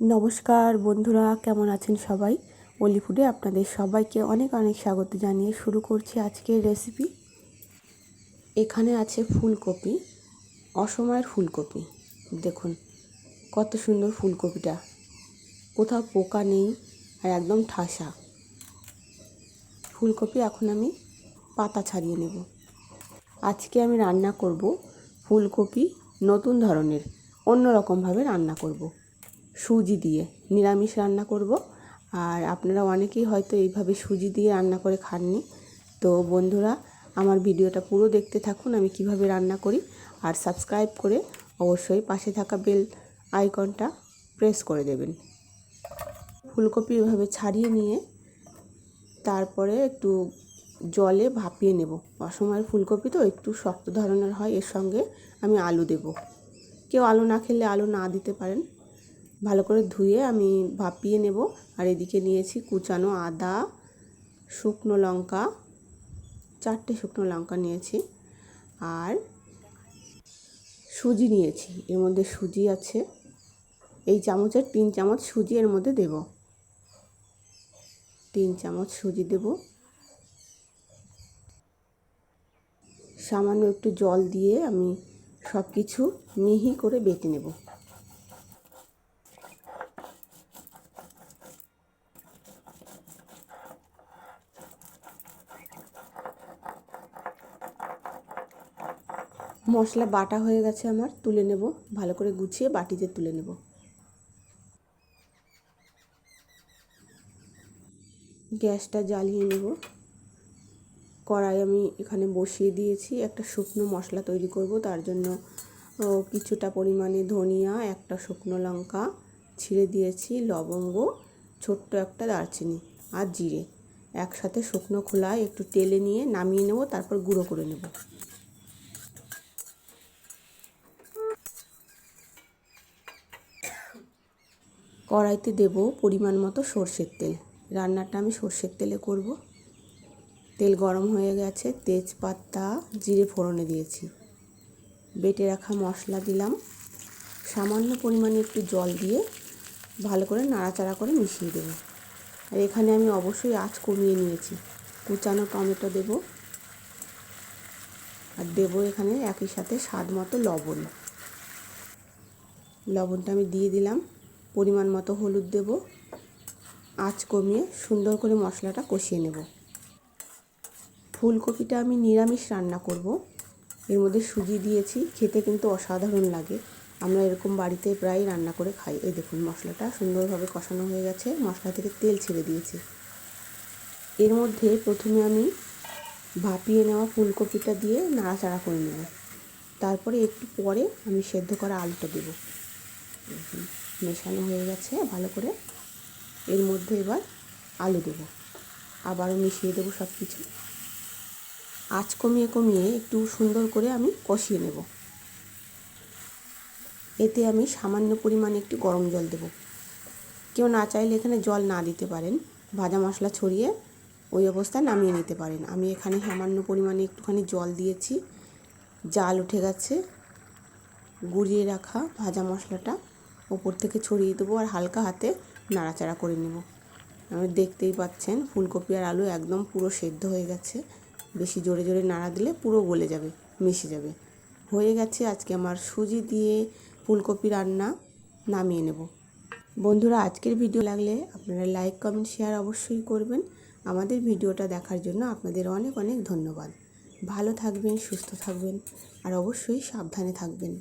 নমস্কার বন্ধুরা, কেমন আছেন সবাই? অলি ফুডে আপনাদের সবাইকে অনেক অনেক স্বাগত জানিয়ে শুরু করছি আজকের রেসিপি এখানে আছে ফুলকপি, অসময়ের ফুলকপি। দেখুন, কত সুন্দর ফুলকপিটা। কোথাও পোকা নেই আর একদম ঠাসা। ফুলকপি এখন আমি পাতা ছাড়িয়ে নেব। আজকে আমি রান্না করব ফুলকপি নতুন ধরনের অন্য রকমভাবে রান্না করব। সুজি দিয়ে নিরামিষ রান্না করব। আর আপনারা অনেকেই হয়তো এইভাবে সুজি দিয়ে রান্না করে খাননি। তো বন্ধুরা, আমার ভিডিওটা পুরো দেখতে থাকুন, আমি কীভাবে রান্না করি। আর সাবস্ক্রাইব করে অবশ্যই পাশে থাকা বেল আইকনটা প্রেস করে দেবেন। ফুলকপি এভাবে ছাড়িয়ে নিয়ে তারপরে একটু জলে ভাপিয়ে নেব। অসময়ের ফুলকপি তো একটু শক্ত ধরনের হয়, এর সঙ্গে আমি আলু দেব। কেউ আলু না খেলে আলু না দিতে পারেন। ভালো করে ধুয়ে আমি ভাপিয়ে নেব। আর এদিকে নিয়েছি কুচানো আদা, শুকনো লঙ্কা, চারটে শুকনো লঙ্কা নিয়েছি। আর সুজি নিয়েছি, এর মধ্যে সুজি আছে। এই চামচের তিন চামচ সুজি এর মধ্যে দেব। তিন চামচ সুজি দেব। সামান্য একটু জল দিয়ে আমি সব কিছু মিহি করে বেটে নেব। মশলা বাটা হয়ে গেছে আমার, তুলে নেব। ভালো করে গুছিয়ে বাটিতে তুলে নেব। গ্যাসটা জ্বালিয়ে নেব। কড়াই আমি এখানে বসিয়ে দিয়েছি। একটা শুকনো মশলা তৈরি করব। তার জন্য কিছুটা পরিমাণে ধনিয়া, একটা শুকনো লঙ্কা ছিঁড়ে দিয়েছি, লবঙ্গ, ছোট্ট একটা দারচিনি আর জিরে। একসাথে শুকনো খোলায় একটু তেলে নিয়ে নামিয়ে নেব, তারপর গুঁড়ো করে নেব। কড়াইতে দেব পরিমাণ মতো সর্ষের তেল। রান্নাটা আমি সর্ষের তেলে করব। তেল গরম হয়ে গেছে, তেজপাতা, জিরে ফোড়নে দিয়েছি। বেটে রাখা মশলা দিলাম। সামান্য পরিমাণে একটু জল দিয়ে ভালো করে নাড়াচাড়া করে মিশিয়ে দেবো। আর এখানে আমি অবশ্যই আঁচ কমিয়ে নিয়েছি। কুচানো টমেটো দেব। আর দেব এখানে একই সাথে স্বাদ মতো লবণ। লবণটা আমি দিয়ে দিলাম। পরিমাণ মতো হলুদ দেব। আঁচ কমিয়ে সুন্দর করে মশলাটা কষিয়ে নেব। ফুলকপিটা আমি নিরামিষ রান্না করব। এর মধ্যে সুজি দিয়েছি, খেতে কিন্তু অসাধারণ লাগে। আমরা এরকম বাড়িতে প্রায় রান্না করে খাই। এই দেখুন মশলাটা সুন্দরভাবে কষানো হয়ে গেছে, মশলা থেকে তেল ছেড়ে দিয়েছে। এর মধ্যে প্রথমে আমি ভাপিয়ে নেওয়া ফুলকপিটা দিয়ে নাড়াচাড়া করে নেব। তারপরে একটু পরে আমি সেদ্ধ করা আলুটা দেবো। মেশানো হয়ে গেছে ভালো করে। এর মধ্যে এবার আলু দেবো। আবারও মিশিয়ে দেবো সব কিছু আঁচ কমিয়ে কমিয়ে একটু সুন্দর করে আমি কষিয়ে নেব। এতে আমি সামান্য পরিমাণে একটু গরম জল দেব। কেউ না চাইলে এখানে জল না দিতে পারেন। ভাজা মশলা ছড়িয়ে ওই অবস্থায় নামিয়ে নিতে পারেন। আমি এখানে সামান্য পরিমাণে একটুখানি জল দিয়েছি। জাল উঠে গেছে। গুঁড়িয়ে রাখা ভাজা মশলাটা ওপর থেকে ছড়িয়ে দেবো আর হালকা হাতে নাড়াচাড়া করে নেব। দেখতেই পাচ্ছেন ফুলকপি আর আলু একদম পুরো সেদ্ধ হয়ে গেছে। বেশি জোরে জোরে নাড়া দিলে পুরো গলে যাবে, মিশে যাবে। হয়ে গেছে আজকে আমার সুজি দিয়ে ফুলকপি রান্না, নামিয়ে নেব। বন্ধুরা, আজকের ভিডিও লাগলে আপনারা লাইক, কমেন্ট, শেয়ার অবশ্যই করবেন। আমাদের ভিডিওটা দেখার জন্য আপনাদের অনেক অনেক ধন্যবাদ। ভালো থাকবেন, সুস্থ থাকবেন আর অবশ্যই সাবধানে থাকবেন।